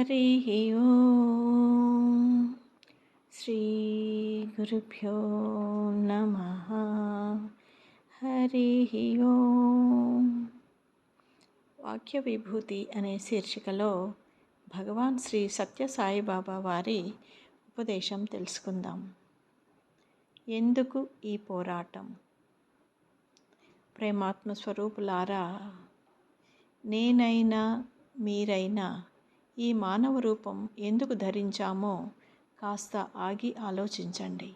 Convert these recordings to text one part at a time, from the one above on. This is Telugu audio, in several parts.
హరి ఓం శ్రీ గురుభ్యో నమ. హరి ఓం. వాక్య విభూతి అనే శీర్షికలో భగవాన్ శ్రీ సత్య సాయిబాబా వారి ఉపదేశం తెలుసుకుందాం. ఎందుకు ఈ పోరాటం? ప్రేమాత్మ స్వరూపులారా నేనైనా మీరైనా ఈ మానవ రూపం ఎందుకు ధరించామో కాస్త ఆగి ఆలోచించండి.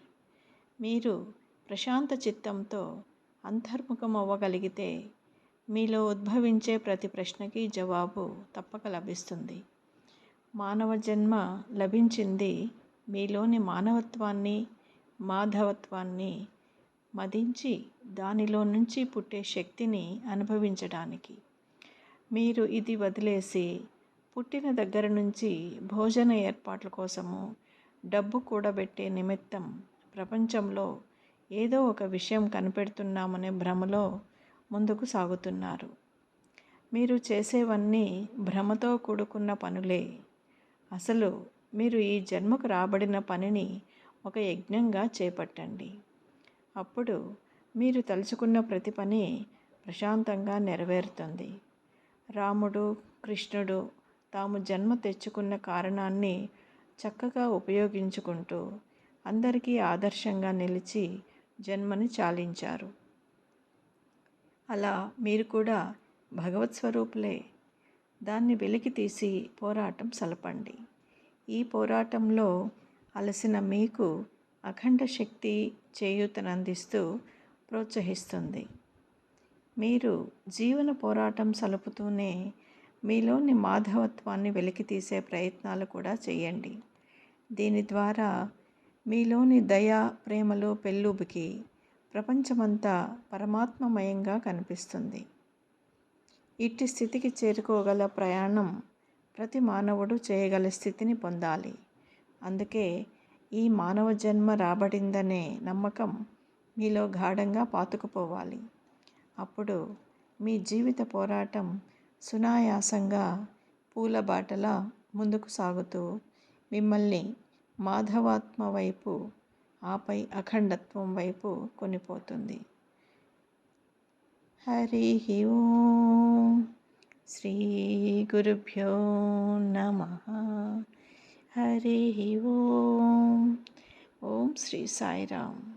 మీరు ప్రశాంత చిత్తంతో అంతర్ముఖం అవ్వగలిగితే మీలో ఉద్భవించే ప్రతి ప్రశ్నకి జవాబు తప్పక లభిస్తుంది. మానవ జన్మ లభించింది మీలోని మానవత్వాన్ని మాధవత్వాన్ని మదించి దానిలో నుంచి పుట్టే శక్తిని అనుభవించడానికి. మీరు ఇది వదిలేసి పుట్టిన దగ్గర నుంచి భోజన ఏర్పాట్ల కోసము డబ్బు కూడబెట్టే నిమిత్తం ప్రపంచంలో ఏదో ఒక విషయం కనిపెడుతున్నామనే భ్రమలో ముందుకు సాగుతున్నారు. మీరు చేసేవన్నీ భ్రమతో కూడుకున్న పనులే. అసలు మీరు ఈ జన్మకు రాబడిన పనిని ఒక యజ్ఞంగా చేపట్టండి. అప్పుడు మీరు తలుచుకున్న ప్రతి పని ప్రశాంతంగా నెరవేరుతుంది. రాముడు కృష్ణుడు తాము జన్మ తెచ్చుకున్న కారణాన్ని చక్కగా ఉపయోగించుకుంటూ అందరికీ ఆదర్శంగా నిలిచి జన్మని చాలించారు. అలా మీరు కూడా భగవత్ స్వరూపులే. దాన్ని వెలికి తీసి పోరాటం సలపండి. ఈ పోరాటంలో అలసిన మీకు అఖండ శక్తి చేయూతనందిస్తూ ప్రోత్సహిస్తుంది. మీరు జీవన పోరాటం సలుపుతూనే మీలోని మాధవత్వాన్ని వెలికితీసే ప్రయత్నాలు కూడా చేయండి దీని ద్వారా మీలోని దయ ప్రేమలు పెళ్ళూబికి ప్రపంచమంతా పరమాత్మమయంగా కనిపిస్తుంది. ఇట్టి స్థితికి చేరుకోగల ప్రయాణం ప్రతి మానవుడు చేయగల స్థితిని పొందాలి. అందుకే ఈ మానవ జన్మ రాబడిందనే నమ్మకం మీలో గాఢంగా పాతుకుపోవాలి. అప్పుడు మీ జీవిత పోరాటం సునాయాసంగా పూల బాటల ముందుకు సాగుతూ మిమ్మల్ని మాధవాత్మ వైపు ఆపై అఖండత్వం వైపు కొనిపోతుంది. హరి ఓం శ్రీ గురుభ్యో నమ. హరి ఓం. ఓం శ్రీ సాయిరామ్.